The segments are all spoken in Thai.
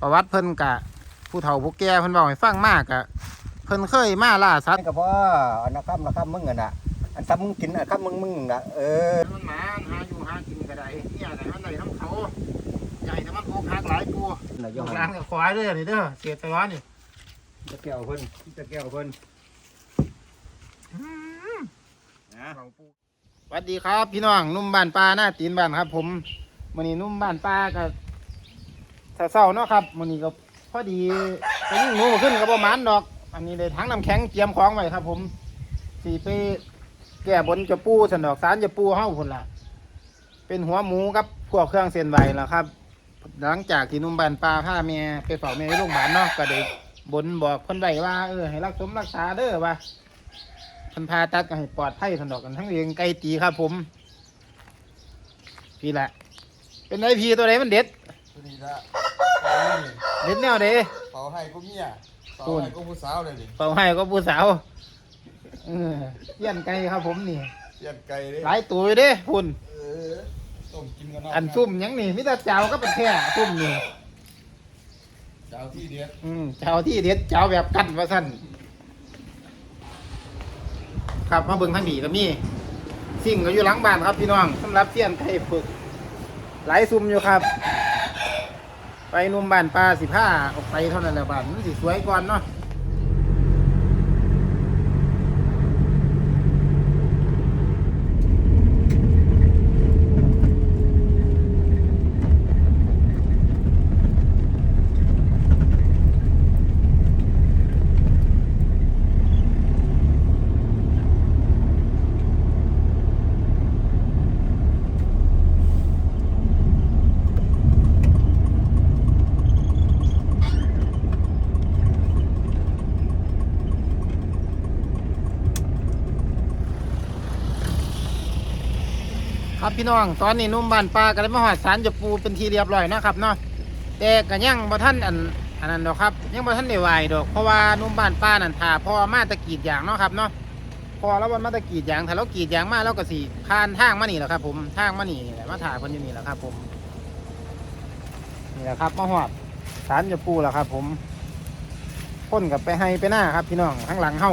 ประวัติเพิ่นกะ ผู้เฒ่าผู้แก่เพิ่นบอกให้ฟังมากกะเพิ่นเคยมาล่าสัตว์ก็บ่อันนักคำนักคำมึงอะน่ะอันซ้ำมึงกินอันคำมึงมึงน่ะเออมันหมาหาอยู่หากินก็ได้เนี่ยแต่มันได้น้ำเขาใหญ่แต่มันโกหักหลายปูน่ะออยู่ยู่ห่าร้างนกับควายเด้อนี่เด้อเสียไปร้อนนี่ตะแก้วเพิ่นตะแก้วเพิ่นนะสวัสดีครับ พี่น้องนุ่มบ้านปลาหน้าตีนบ้านครับ ผมมื้อนี้นุ่มบ้านปลาก็ เศร้าเนาะครับมื้อนี้ก็พอดีไปยิงหนูมาขึ้นก็ประมาณดอก อันนี้ได้ทั้งน้ำแข็งเตรียมของไว้ครับ ผมสีไปแก้บนจะปูสันดอกสารจะปูเฮ้าพุ่นละเป็นหัวหมูกับพวกเครื่องเส้นไหวล่ะครับ หลังจากที่นุ่มบ้านปลาพาแม่ไปเฝ้าแม่ที่โรงพยาบาลเนาะก็ได้บนบอกคนไว้ว่าเออให้รักสมรักษาเด้อว่าเพันพาตัดก็ให้ปลอดภัยสนดอกกันทั้งเองไก่ตีครับ ผม พี่ละเป็นไอพีตัวไหนมันเด็ดตัวนี้ละ เด็ดแนวเด้เป่าให้ก็เมียเป่าคุณให้ก็ผู้สาวเลยดิเป่าให้ก็ผู้สาวเออเลี้ยนไก่ครับผมนี่เลี้ยนไก่เลยหลายตัวอยู่เด้คุณเออต้มกินกันเาะอันซุ่มหยังนี่มิตรเจ้าก็เป็นแค่ซุ่มนี่เจ้าที่เดียดอืมเจ้าที่เด็ดเจ้าแบบกันว่าสั้นครับมาเบิ่งทางดีก็มีสิ่งก็อยู่หลังบ้านครับพี่น้องสำหรับเสี้ยนไก่ฝึกหลายซุ่มอยู่ครับ ไปนุ่มบ้านปลาสิผ้าออกไปเท่านั้นแหละบ้านมันสิสวยก่อนเนาะ ครับพี่น้องตอนนี้นุ่มบ้านปลาก็ได้มาหอดสารจะปูเป็นทีเรียบร้อยนะครับเนาะแต่ก็ยังบ่ท่านอันอันนั้นดอกครับ ยังบ่ท่านได้ไหวดอกเพราะว่านุ่มบ้านปลานั่นถ่าพอมาตะกีดยางเนาะครับเนาะพอแล้ววันมาตะกีดยางถ้าเรากีดยางมาเราก็สิผ่านทางมานี่แหละครับ ผมทางมานี่แหละมาถ่าคนอยู่นี่แหละครับ ผมนี่แหละครับมาหอดสารจะปูแล้วครับ ผมพ่นกับไปให้ไปหน้าครับ พี่น้องข้างหลังเฮ้า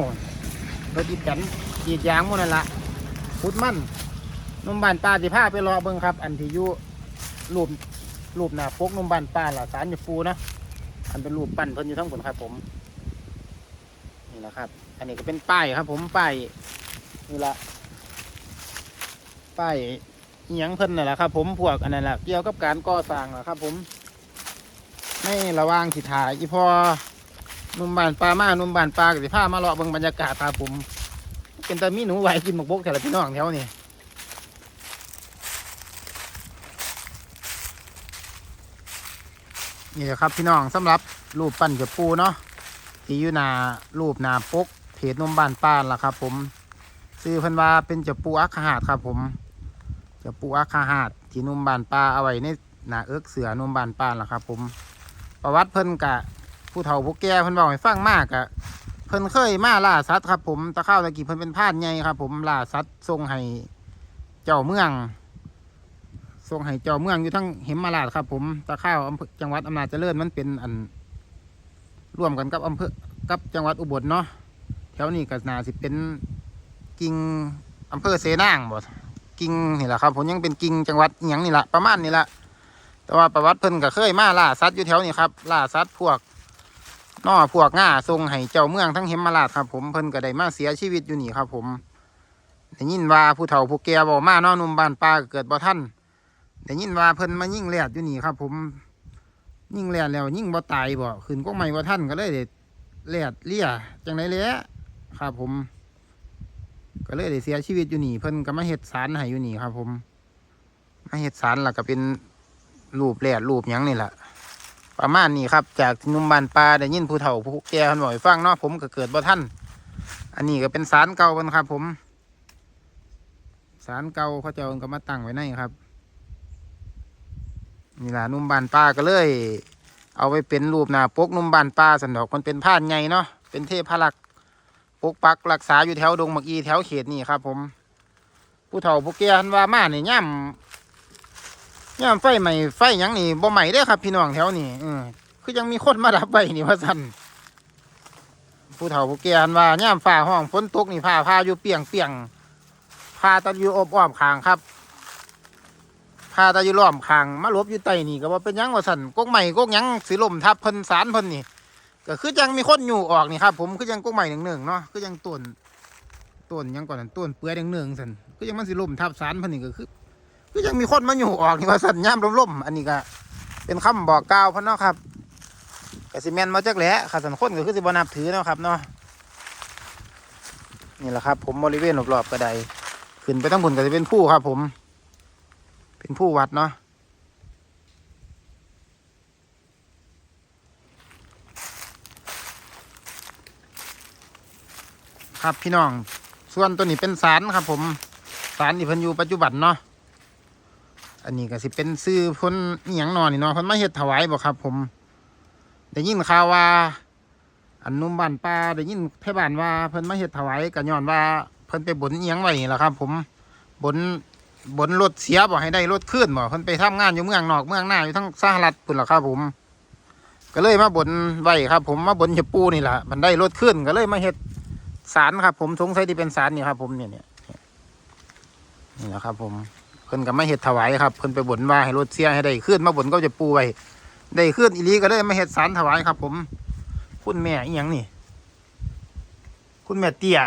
รถอีแตนกีดยางหมันนั่นละพุดมัน นุ่มบานป้าสิพาไปรอเบิ่งครับ อันที่อยู่รูปรูปหน้าปกนุ่มบานป้าหล่ะสารอยู่ปูนะอันเป็นรูปปั้นเพิ่นอยู่ทั้งผลครับ ผมนี่แหละครับ อันนี้ก็เป็นป้ายครับ ผมป้ายนี่ละป้ายอิหยังเพิ่นน่ะแหละครับ ผมพวกอันนั้นแหละเกี่ยวกับการก่อสร้างน่ะครับ ผมในระหว่างสิถ่ายอีพอหนุ่มบานปลามาหนุ่มบานปลากับสิพามาเลาะเบิ่งบรรยากาศครับผม เป็นตามีหนูไหวกินหมกบกแถวละพี่น้องแถวนี้ นี่แหละครับพี่น้องสำหรับรูปปั้นเกับปูเนาะที่อยู่หนารูปหนาปกเพจนมบ้านป้านล่ะครับ ผมซื้อเพันว่าเป็นเจ้าปูอัคคหาดครับ ผมเจ้าปูอัคคหาดที่นมบ้านป้าเอาไว้ในหนาเอิกเสือนมบ้านป้านล่ะครับ ผมประวัติเพิ่นกะผู้เฒ่าผู้แก่เพิ่นบอกให้ฟังมากกะเพิ่นเคยมาล่าสัตว์ครับ ผมตะเข้าตะกี้เพิ่นเป็นพานใหญ่ครับ ผมล่าสัตว์ส่งให้เจ้าเมือง ส่งให้เจ้าเมืองอยู่ทั้งเหมมาลาดครับ ผมตะข้าวอำเภอจังหวัดอำนาจเจริญมันเป็นอันร่วมกันกับอำเภอกับจังหวัดอุบลเนาะแถวนี้ก็นาสิเป็นกิ่งอำเภอเสนางบ่กิ่งนี่แหละครับ ผมยังเป็นกิ่งจังหวัดอหย่างนี่แหละประมาณนี่แหละแต่ว่าประวัติเพิ่นก็เคยมาล่าสัตว์อยู่แถวนี้ครับล่าสัตว์พวกนอพวกง่าส่งให้เจ้าเมืองทั้งเหมมาลาดครับ ผมเพิ่นก็ได้มาเสียชีวิตอยู่นี่ครับ ผมได้ยินว่าผู้เฒ่าผู้แก่บอกมาเนาะนุ่มบานป่าเกิดบ่ทัน ได้ยินว่าเพิ่นมายิ่งแลดอยู่นี่ครับ ผมยิ่งแลดแล้วยิ่งบ่ตายบ่ขึ้นก็ไม่บ่ท่านก็เลยได้แลดเลี่ยจังไดแหล้วครับ ผม ก็เลยได้เสียชีวิตอยู่นี่ เพิ่นก็มาเฮ็ดสารให้อยู่นี่ครับ ผม มาเฮ็ดสารล้วก็เป็นรูปแลดรูปหยังนี่แหละประมาณนี้ครับ จากนุ่มบานป่าได้ยินผู้เฒ่าผู้แก่เพิ่อกให้ฟังเนาะผมก็เกิดบ่ท่านอันนี้ก็เป็นสารเก่าเพิ่นครับ ผมสารเก่าเขาเจ้าก็มาตั้งไว้ในครับ นี่ล่ะนุ่มบานป้าก็เลย เอาไปเป็นรูปหน้าปกนุ่มบานป้าสันดอกมันเป็นผ้านใหญ่เนาะเป็นเทพลักษ์ปกปักรักษาอยู่แถวดงมักอีแถวเขตนี่ครับ ผม ผู้เฒ่าผู้แก่ทันว่ามาเนี่ยย่ำย่ำไฟใหม่ไฟยังนี่บ่ใหม่เด้ครับ พี่น้องแถวนี่เออคือยังมีคนมาดับไว้นี่ว่าสันผู้เฒ่าผู้แก่หันว่าย่ามฟ้าห้องฝนตกนี่ผ้าผ้าอยู่เปียงเปียงผ้าตะอยู่อบอ้อมคางครับ ผ้าตะอยู่ล้อมคางมาหลบอยู่ใต้นี่ก็ว่าเป็นยังว่าสันกกใหม่กกยังสิลมทับเพิ่นสารเพิ่นนี่ก็คือยังมีคนอยู่ออกนี่ครับผมคือยังกกใหม่หนึ่งหนึ่งเนาะคือยังต้นต้นยังก่อนนั้นต้นเปื่อยหนึ่งหนึ่งสันคือยังมันสิลมทับสารเพิ่นนี่ก็คือคือยังมีคนมาอยู่ออกนี่ว่าสันย่ามลมๆอันนี้ก็เป็นคำบอกกล่าวเพ่นเนาะครับกสิแมนมาจากแหละขัสันคนก็คือสิบนับถือเนาะครับเนาะนี่แหละครับ ผมบริเวณรอบๆกระไดขึ้นไปทั้งบนก็จะเป็นผู้ครับผม เป็นผู้วัดเนาะครับพี่น้อง ส่วนตัวนี้เป็นสารครับผมสารที่เพิ่นยูปัจจุบันเนาะอันนี้ก็สิเป็นซื้อพ้นอหย่างนอนนี่เนาะพ้นมาเฮ็ดถวายบ่ครับ ผมได้ยินข่าวว่าอันนุ่มบ้านป่าได้ยินเทบ้านว่าเพิ่นมาเฮ็ดถวายก็ย้อนว่า เพิ่นไปบนอียงไว้นี่แหละครับ ผมบน บนรถเสียบ่ให้ได้รถขึ้นบ่เพิ่นไปทำงานอยู่เมืองนอกเมืองหน้าอยู่ทั้งสหรัฐพุ่นล่ะครับผม ก็เลยมาบนไว้ครับ ผมมาบนเจะปูนี่แหละมันได้รถขึ้นก็เลยมาเฮ็ดศาลครับ ผมสงสัยที่เป็นศาลนี่ครับ ผมเนี่ยเนี่ยนี่แหละครับ ผมเพิ่นก็มาเฮ็ดถวายครับเพิ่นไปบนว่าให้รถเสียให้ได้ขึ้นมาบนก็จะปูไว้ได้ขึ้นอีลีก็เลยมาเฮ็ดสารถวายครับ ผม คุณแม่อีหยังนี่ คุณแม่เตี้ย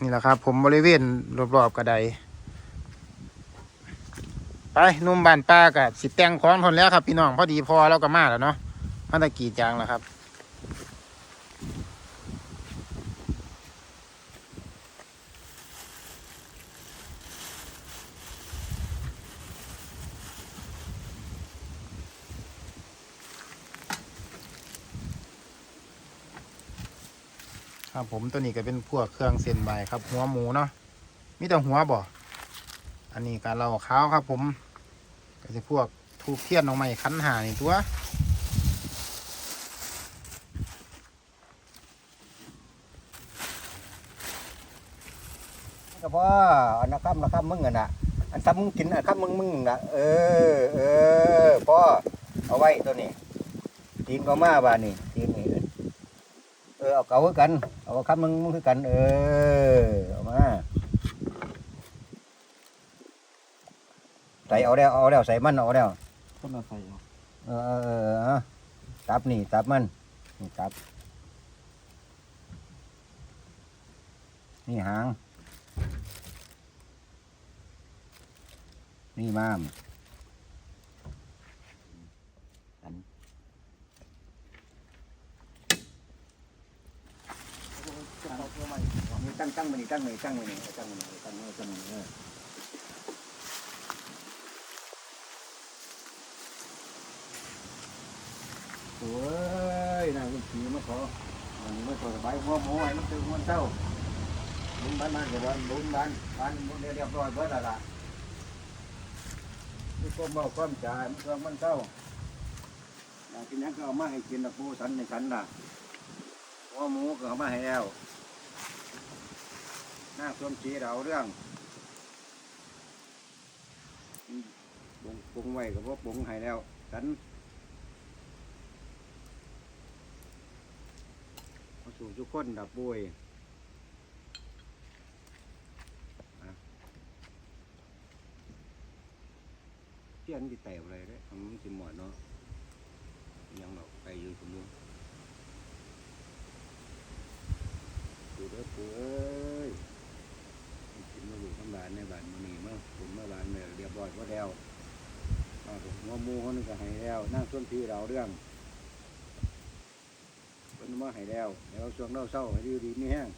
นี่แหละครับ ผมบริเวณรอบๆกระไดไปนุ่มบานป้ากับสิแต่งของทนแล้วครับ พี่น้องพอดีพอแล้วก็มาแล้วเนาะมาตะกี้จางแล้วครับ ครับผมตัวนี้ก็เป็นพวกเครื่องเส้นใบครับ หัวหมูเนาะมีแต่หัวบ่อันนี้การเราข้าวครับ ผมก็จะพวกทูบเทียนออกมาคันหานี่ตัวก็พออันนะครับนะครับมึงอะนะอันซ้ำมึงกินอันครับมึงมึงนะเออเออพ่อเอาไว้ตัวนี้ทีนก็มาบ้านนี่ทีนนี่เออเอาเก่ากัน เอาครับมึงมึงคือกัน เออเอามาใส่เอาแล้วเอาแล้วใส่มันเอาแล้วคนละใส่เอาเออเออเออตับนี่ตับมันนี่ตับ นี่หาง นี่ม้ามอันนี่ ตั้งตั้งมันนี่ตั้งมันนี่ตั้งมันนี่ตั้งมันนี่ตั้งมันนี่ตั้งมันนี่เออโอ้ยนางลูกผีมาขอมันไม่ขอสบายหัวหมูให้มันตื่นมันเศร้าลุงบ้านบ้านกับบ้านลุงบ้านบ้านเรียบร้อยเบิดแล้วล่ะมีความเมาความจ่ายมันก็มันเศร้าอยากกินหยังก็เอามาให้กินนะปูสันในฉันน่ะหัวหมูก็เอามาให้แล้วห น้าสวมชีเราเรื่องปุงปุงไว้ก็บ่ปรุงให้แล้วฉันเอาสู่ทุกคนดับบุยเที่ยนที่แตกอะไรเด้ทำมันสิหมดเนาะยังดอกไปอยู่สมบูรณ์ปูเด้อปูเอ้ยให้ กินมาอยู่ข้างบ้านในบ้านมันนี่มาผมมาบ้านเนี่ยเรียบร้อยก็แล้วมาผมมูเขานี่ก็ให้แล้วนั่งส้นพี่เราเรื่องเป็นมาให้แล้วแล้วช่วงเล่าเศร้าให้ดีดีไม่แห้ง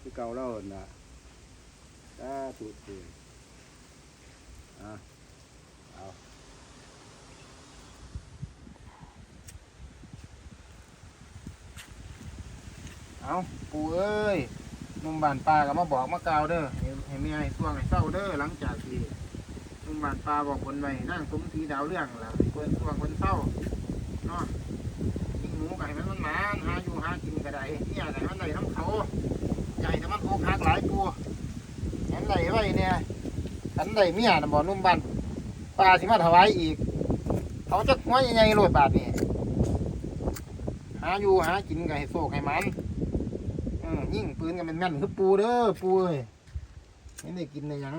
คือเก่าเล่าหั่นล่ะตาถูกเลยอะเอาเอาปูเอ้ย นุ่มบ้านป่าก็มาบอกมากล่าวเด้อให้ให้แม่ให้ช่วงให้เศร้าเด้อหลังจากที่หนุ่มบ้านป่าบอกคนไว้นั่งสมศรีดาวเรื่องล้วให้เพิ่นช่วงเพิ่นเศร้าเนาะยิงหมูไก่มันมันหมาหาอยู่หากินก็ได้เนี่ยไก่มันได้น้ำเขาใหญ่แต่มันโคกหักหลายปูเห็นได้ไว้เนี่ยใครขันได้เมียนะบ่หนุ่มบ้านป้าสิมาถวายอีกเขาจะหัวยังไงโลดบาทนี่หาอยู่หากินก็ให้โศกให้มัน อยิ่งปืนกันเป็นแม่นคือปูเด้อปูเอ้ยไม่ได้กินในหยัง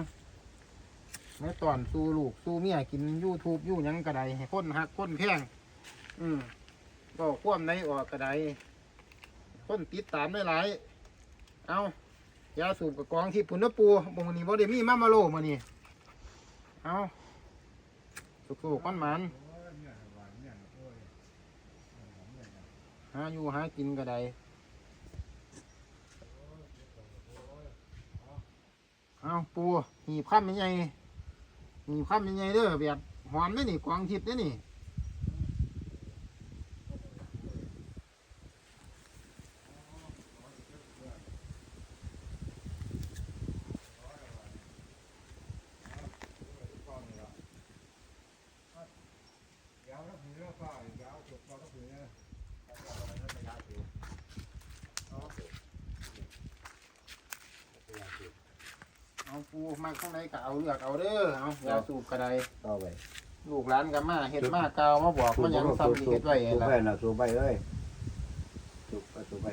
แม่ตอนสู้ลูกสู้เมียกินยูทูบยูหยังกระไดให้คนหักคนแพงอืมก็คว่ำในออกกระไดคนติดตามได้หลายเอายาสูบกับกองที่ปุ่นเด้อปูบงนี้บ่ได้มีมามาโลมานี่เอาสุกๆมันมันหาอยู่หากินกระได เอาปูหีบข้ามยังไงหีบข้ามยังไงเด้อแบบหอมได้นี่กวางทิพย์ได้นี่ เอาปู มาข้างในก็เอาเลือกเอาเด้อเอายาสูบกระไดต่อไปลูกหลานกับมาเฮ็ดมาเกาวมาบอกมันยังซ้ำที่เฮ็ดไว้สูบล่ะไปนะสูบไปเลยสูบไปสูบไป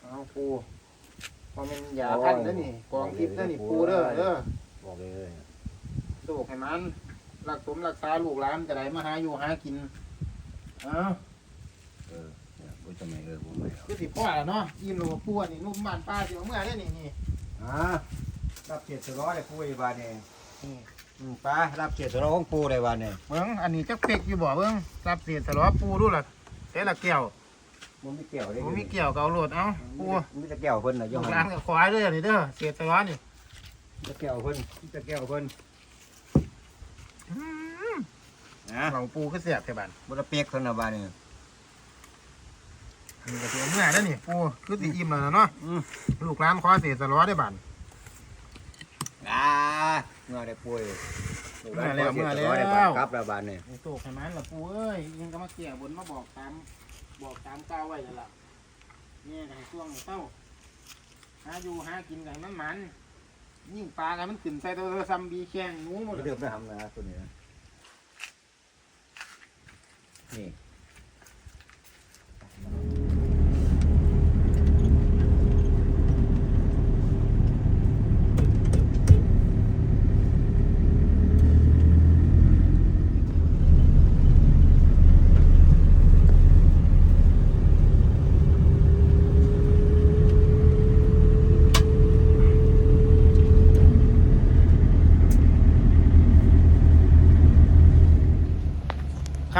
เอาปูพอมันยาพันแล้วนี่กองทิพย์แล้วนี่ปูเด้อเด้อบอกเลยสูบให้มันรักสมรักษาลูกหลานกระไดมาหาอยู่หากินเอาเออ เนี่ยกูจะไม่เออกูไม่เอาคือสิพ่อแล้วเนาะยิ้มโลปูอันนี่นุ่มบ้านป้าสิเอาเมื่อได้นี่นี่อ่ารับเจ็ดสร้อยเลยปูไอ้บานเนี่ยนี่อืมป้ารับเจ็ดสร้อยของปูเลยบานเนี่ยเบิ่งอันนี้จักเป็กอยู่บ่เบิ่งรับเศษสลอปูดูล่ะแต่ละแก้วมันไม่เกี่ยวเลยบ่มีเกี่ยวกับเอาโลดเอาปูมันจะเกี่ยวเพิ่นนะลูยังกหไงลานก็ขอให้เด้อนี่เด้อเศษสลอนี่จะเกี่ยวเพิ่นจะเกี่ยวเพิ่นอืมนะเราปูคือเสียบแค่บันบุรเปียกเท่านั้นบานเนี่ย นี่ก็สิเอาเมื่อได้อนี่ปูคือสิอิ่มแล้วนะเนาะอืม ลูกหลานขอเศษสลอได้บัน อ่าเมื่อได้ป่วยเมื่อแล้วเมื่อแล้วครับแล้วบานเนี่ยไอ้โตกให้มันล่ะปูเอ้ยยังก็มาเกี่ยบนมาบอกตามบอกตามก้าวไว้นั่นล่ะนี่ก็ให้ช่วงเต้าหาอยู่หากินกันมันมันยิ่งปลากันมันขึ้นใส่ตัวซัมบีแข้งหนูหมดเลยเริ่มได้ทำนะตัวนี้นะนี่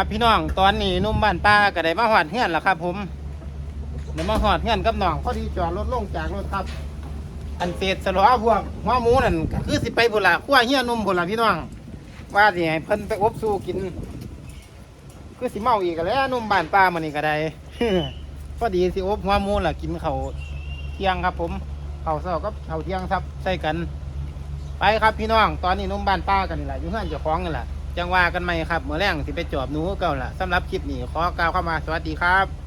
ครับพี่น้องตอนนี้นุ่มบ้านป้าก็ได้มาหอดเฮือนแล้วครับ ผมเดี๋ยวมาหอดเฮือนกับน้องพอดีจอดรถลงจากรถครับ อันเศษสลอพวกหัวหมูนั่นก็คือสิไปบุนละขั้วเฮียนุ่มบุนละพี่น้องว่าสิให้เพิ่นไปอบสู้กิน คือสิเมาอีกแล้วนุ่มบ้านป้ามันนี่ก็ได้พอดีสิอบหัวหมูล่ะกินเขาเที่ยงครับ ผมเขาวเช้ากับเขาเที่ยงครับใส่กัน ไปครับพี่น้อง ตอนนี้นุ่มบ้านป้ากันนี่แหละอยู่เฮือนเจ้าของนี่แหละ จังว่ากันไหมครับเมื่อแรงสิไปจอบหนูเก่าล่ะสำหรับคลิปนี้ขอกล่าวเข้ามาสวัสดีครับ